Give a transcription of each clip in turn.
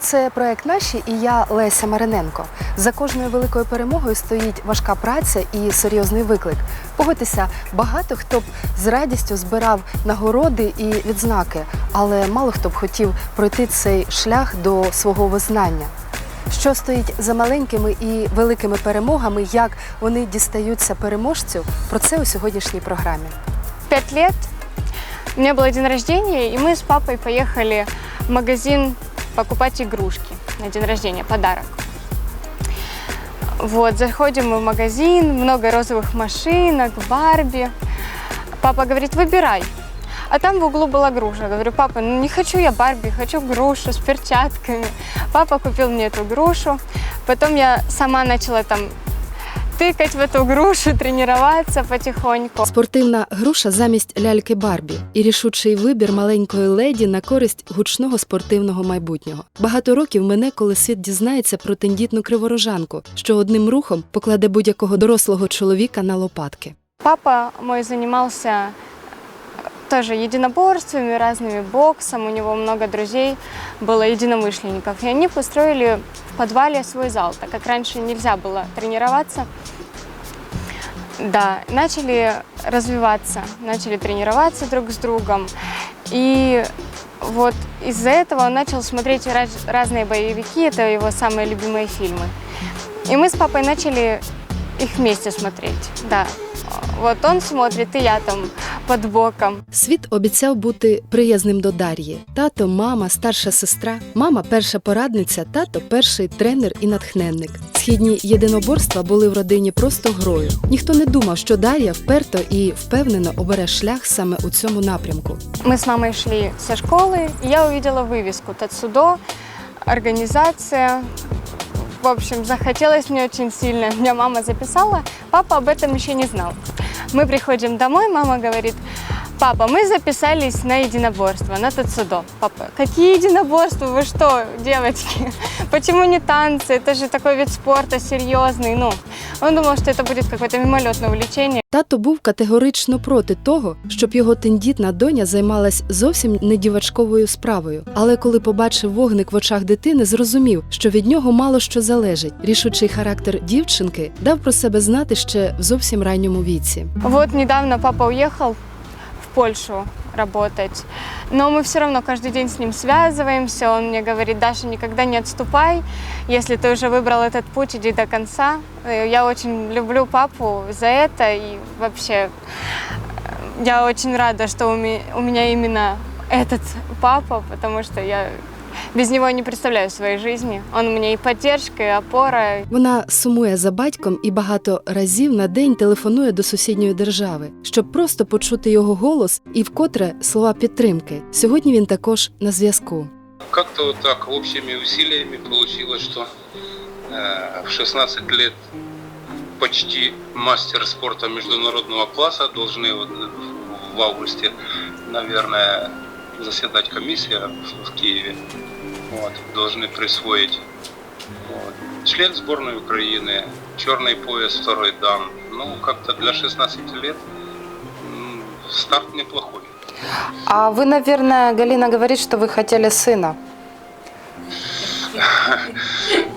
Це проект наші і я Леся Мариненко. За кожною великою перемогою стоїть важка праця і серйозний виклик. Погодьтеся, багато хто б з радістю збирав нагороди і відзнаки, але мало хто б хотів пройти цей шлях до свого визнання. Що стоїть за маленькими і великими перемогами, як вони дістаються переможцю? Про це у сьогоднішній програмі. пять лет у меня был день рождения, и мы с папой поехали в магазин покупать игрушки на день рождения, подарок. Вот, заходим мы в магазин, много розовых машинок, Барби. Папа говорит, выбирай. А там в углу была груша. Говорю, папа, ну не хочу я Барби, хочу грушу с перчатками. Папа купил мне эту грушу. Потом я сама начала там тыкать в эту грушу, тренироваться потихоньку. Спортивна груша замість ляльки Барбі і рішучий вибір маленької леді на користь гучного спортивного майбутнього. Багато років мене, коли світ дізнається про тендітну криворожанку, що одним рухом покладе будь-якого дорослого чоловіка на лопатки. Папа мой занимался тоже единоборствами, разными боксом. У него много друзей было единомышленников. И они построили в подвале свой зал, так как раньше нельзя было тренироваться. Да, начали развиваться, начали тренироваться друг с другом. И вот из-за этого он начал смотреть раз- разные боевики, это его самые любимые фильмы. И мы с папой начали их вместе смотреть, да. Вот он смотрит, и я там под боком. Світ обіцяв бути приязним до Дар'ї. Тато, мама, старша сестра, мама перша порадниця, тато перший тренер і натхненник. Східні єдиноборства були в родині просто грою. Ніхто не думав, що Дар'я вперто і впевнено обере шлях саме у цьому напрямку. Мы с мамой шли со школы, и я увидела вывеску Тацудо, организация. В общем, захотелось мне очень сильно. Меня мама записала, папа об этом еще не знал. Мы приходим домой, мама говорит, папа, мы записались на единоборство, на Тацудо. Папа, какие единоборства? Вы что, девочки? Почему не танцы? Это же такой вид спорта серьезный. Ну, он думал, что это будет какое-то мимолетное увлечение. Тато був категорично проти того, щоб його тендітна доня займалась зовсім не дівачковою справою. Але коли побачив вогник в очах дитини, зрозумів, що від нього мало що залежить. Рішучий характер дівчинки дав про себе знати ще в зовсім ранньому віці. Вот недавно папа уехал в Польшу работать, но мы все равно каждый день с ним связываемся. Он мне говорит, Даша, никогда не отступай, если ты уже выбрал этот путь, иди до конца. Э, Я очень люблю папу за это и вообще э, я очень рада, что у ме- у меня именно этот папа, потому что я без него не представляю своей жизни. Он мне и поддержка, и опора, Вона сумує за батьком і багато разів на день телефонує до сусідньої держави, щоб просто почути його голос і вкотре слова підтримки. Сьогодні він також на зв'язку. Как-то так общими усилиями получилось, что э, в 16 лет почти мастер спорта международного класса должны вот в августе, наверное, заседать комиссия в- в Киеве. Вот, должны присвоить вот. член сборной Украины, черный пояс, второй дан. Ну, как-то для 16 лет старт неплохой. А ви, наверное, Галина говорить, що ви хотіли сина.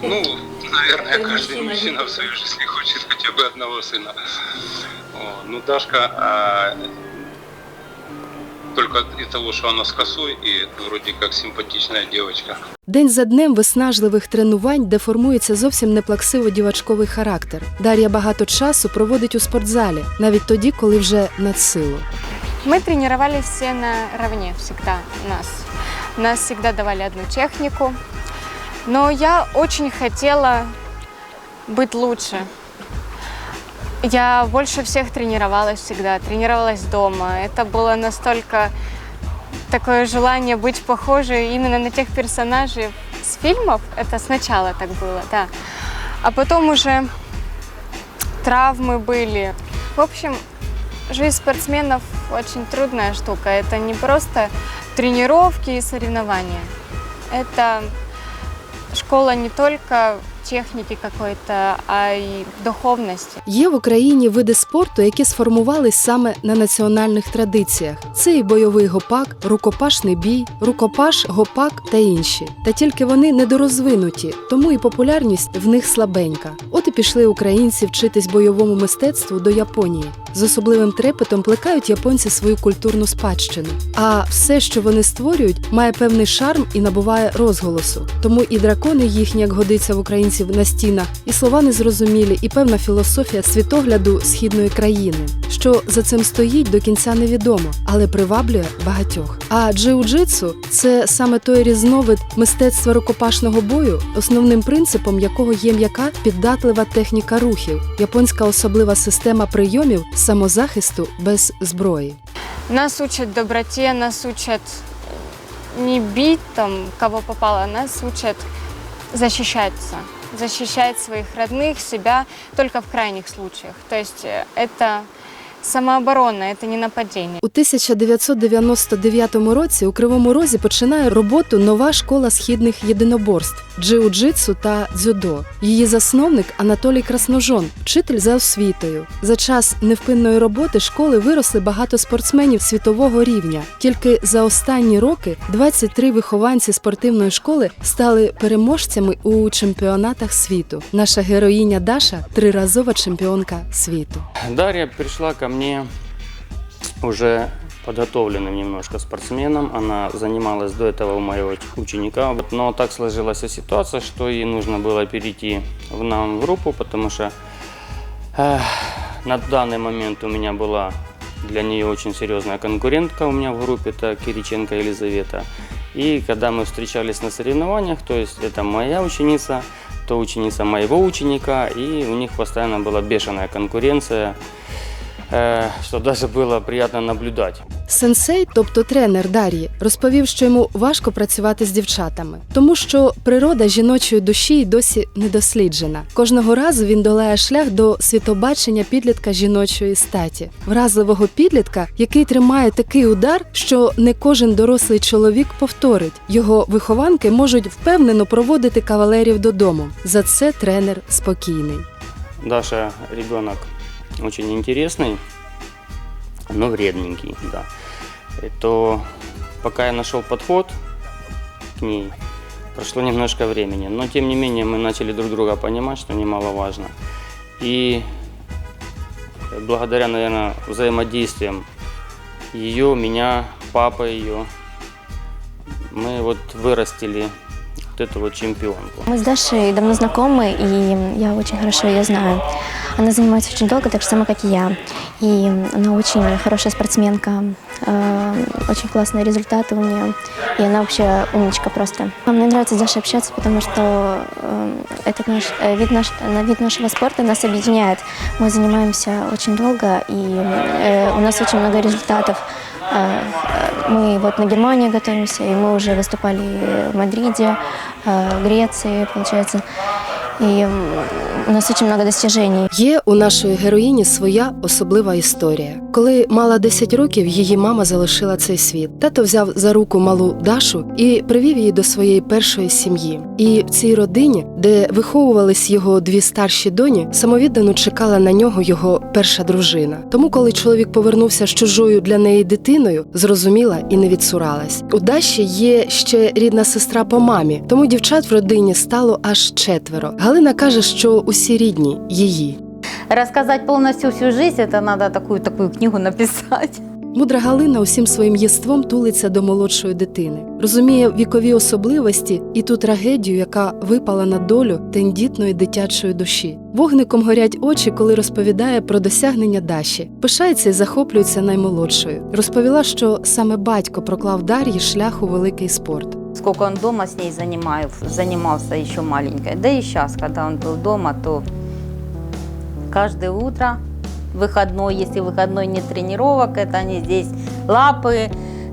Ну, наверное, каждый мужчина в своей жизни хочет хотя бы одного сына. Ну, Дашка а, только из того, что она с косой и вроде как симпатичная девочка. День за днем виснажливих тренувань, де формується зовсім не плаксиво дівачковий характер. Дар'я багато часу проводить у спортзалі, навіть тоді, коли вже над силу. Мы тренировались все наравне всегда нас. Нас всегда давали одну технику. Но я очень хотела быть лучше. Я больше всех тренировалась всегда, тренировалась дома. Это было настолько такое желание быть похожей именно на тех персонажей с фильмов. Это сначала так было, да. А потом уже травмы были. В общем, Жизнь спортсменов очень трудная штука. Это не просто тренировки и соревнования. Это школа не только техники какой-то, а и духовности. Є в Україні види спорту, які сформувались саме на національних традиціях. Це і бойовий гопак, рукопашний бій, рукопаш, гопак та інші. Та тільки вони недорозвинуті, тому і популярність в них слабенька. От і пішли українці вчитись бойовому мистецтву до Японії. З особливим трепетом плекають японці свою культурну спадщину. А все, що вони створюють, має певний шарм і набуває розголосу. Тому і дракони їхні, як годиться в українців на стінах, і слова незрозумілі, і певна філософія світогляду східної країни. Що за цим стоїть, до кінця невідомо, але приваблює багатьох. А джиу-джитсу – це саме той різновид мистецтва рукопашного бою, основним принципом якого є м'яка піддатлива техніка рухів, японська особлива система прийомів самозахисту без зброї. Нас учат доброте, нас учат не бить там, кого попало, нас учат защищаться Защищать своих родных, себя только в крайних случаях. То есть э, это самооборона, это не нападение. У 1999 році у Кривому Розі починає роботу нова школа східних єдиноборств джиу-джитсу та дзюдо. Її засновник Анатолій Красножон, вчитель за освітою. За час невпинної роботи школи виросли багато спортсменів світового рівня. Тільки за останні роки 23 вихованці спортивної школи стали переможцями у чемпіонатах світу. Наша героїня Даша триразова чемпіонка світу. Дарья пришла ко мне уже подготовленным немножко спортсменом. Она занималась до этого у моего ученика. Но так сложилась ситуация, что ей нужно было перейти в нам в группу, потому что э, на данный момент у меня была для нее очень серьезная конкурентка у меня в группе, это Кириченко Елизавета. И когда мы встречались на соревнованиях, то есть это моя ученица, то ученица моего ученика, и у них постоянно была бешеная конкуренция, э, что даже было приятно наблюдать. Сенсей, тобто тренер Дар'ї, розповів, що йому важко працювати з дівчатами, тому що природа жіночої душі досі не досліджена. Кожного разу він долає шлях до світобачення підлітка жіночої статі, вразливого підлітка, який тримає такий удар, що не кожен дорослий чоловік повторить. Його вихованки можуть впевнено проводити кавалерів додому. За це тренер спокійний. Даша ребенок очень интересный, но вредненький, да. И то пока я нашел подход к ней, прошло немножко времени. Но тем не менее мы начали друг друга понимать, что немаловажно. И благодаря, наверное, взаимодействиям ее, меня, папы ее, мы вот вырастили вот эту вот чемпионку. Мы с Дашей давно знакомы, и я очень хорошо ее знаю. Она занимается очень долго, так же само, как и я. И она очень хорошая спортсменка, э, очень классные результаты у нее. И она вообще умничка просто. Мне нравится с Дашей общаться, потому что э, этот наш, э, вид, наш, на вид нашего спорта нас объединяет. Мы занимаемся очень долго, и у нас очень много результатов. Мы вот на Германию готовимся, и мы уже выступали в Мадриде, э, Греции, получается. М, у нас дуже багато достижень. Є у нашої героїні своя особлива історія. Коли мала 10 років, її мама залишила цей світ. Тато взяв за руку малу Дашу і привів її до своєї першої сім'ї. І в цій родині, де виховувались його дві старші доні, самовіддано чекала на нього його перша дружина. Тому, коли чоловік повернувся з чужою для неї дитиною, зрозуміла і не відсуралась. У Даші є ще рідна сестра по мамі, тому дівчат в родині стало аж четверо. Галина каже, що усі рідні її. Рассказать полностью всю жизнь, это надо такую, такую книгу написать. Мудра Галина усім своїм єством тулиться до молодшої дитини, розуміє вікові особливості і ту трагедію, яка випала на долю тендітної дитячої душі. Вогником горять очі, коли розповідає про досягнення Даші. Пишається і захоплюється наймолодшою. Розповіла, що саме батько проклав Дар'ї шлях у великий спорт. Сколько он дома с ней занимаю, занимался еще маленькой. Да и сейчас, когда он был дома, то каждое утро, выходной, если выходной не тренировок, это они здесь лапы,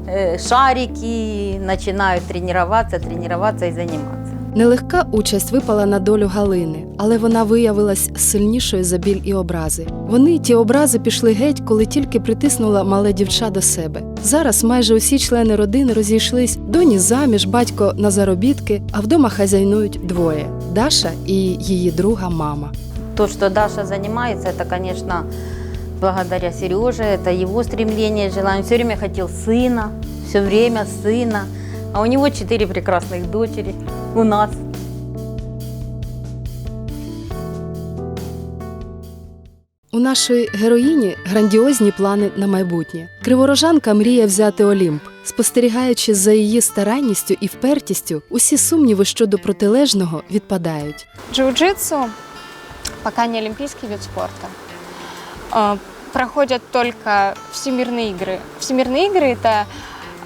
э, шарики, начинают тренироваться, тренироваться и заниматься. Нелегка участь випала на долю Галини, але вона виявилась сильнішою за біль і образи. Вони ті образи пішли геть, коли тільки притиснула мале дівча до себе. Зараз майже усі члени родини розійшлись доні заміж, батько на заробітки, а вдома хазяйнують двоє. Даша і її друга мама. То, что Даша занимается, это, конечно, благодаря Сереже, это его стремление, желание. Все время хотел сына, все время сына. А у него четыре прекрасных дочери. У нас. У нашої героїні грандіозні плани на майбутнє. Криворожанка мріє взяти Олімп. Спостерігаючи за її старанністю і впертістю, усі сумніви щодо протилежного відпадають. Джиу-джитсу пока не олимпийский вид спорта. Э, Проходят только всемирные игры. Всемирные игры – это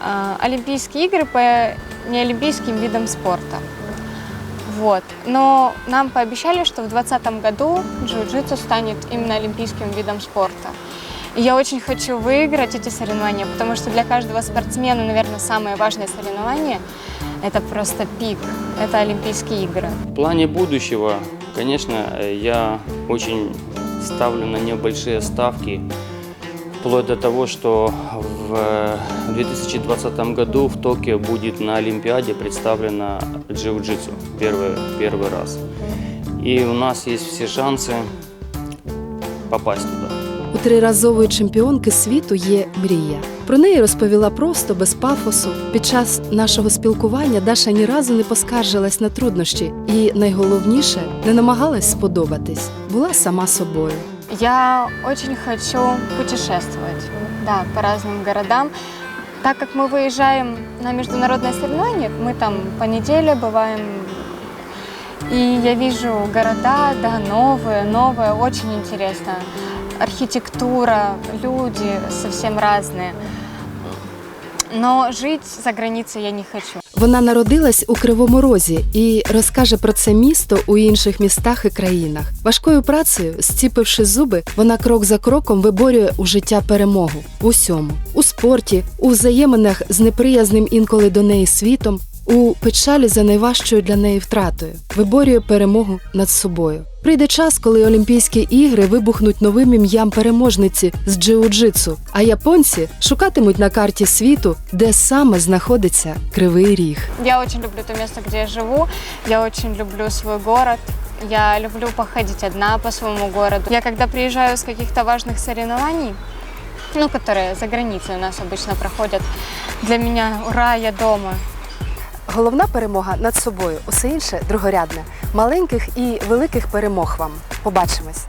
э, олимпийские игры по неолимпийским видам спорта. Вот. Но нам пообещали, что в 2020 году джиу-джитсу станет именно олимпийским видом спорта. И я очень хочу выиграть эти соревнования, потому что для каждого спортсмена, наверное, самое важное соревнование – это просто пик, это Олимпийские игры. В плане будущего, конечно, э, я очень ставлю на небольшие ставки, вплоть до того, что в э, 2020 году в Токио будет на Олимпиаде представлена джиу-джитсу первый, первый раз. И у нас есть все шансы попасть туда. У триразової чемпіонки світу є мрія. Про неї розповіла просто без пафосу. Під час нашого спілкування Даша ні разу не поскаржилась на труднощі і найголовніше не намагалась сподобатись. Була сама собою. Я очень хочу путешествовать, да, по разным городам. Так как мы выезжаем на международное соревнование, мы там по неделе бываем, и я вижу города, да, новые, новые, очень интересно. Архитектура, люди совсем разные. Но жить за границей я не хочу. Вона народилась у Кривому Розі і розкаже про це місто у інших містах і країнах. Важкою працею, зціпивши зуби, вона крок за кроком виборює у життя перемогу в усьому у спорті, у взаєминах з неприязним інколи до неї світом, у печалі за найважчою для неї втратою, виборює перемогу над собою. Прийде час, коли Олімпійські ігри вибухнуть новим ім'ям переможниці з джиу-джитсу, а японці шукатимуть на карті світу, де саме знаходиться Кривий Ріг. Я очень люблю то место, где я живу. Я очень люблю свой город. Я люблю походить одна по своему городу. Я когда приезжаю с каких-то важных соревнований, ну, которые за границей у нас обычно проходят, для меня ура, я дома. Головна перемога над собою, усе інше другорядне. Маленьких і великих перемог вам. Побачимось.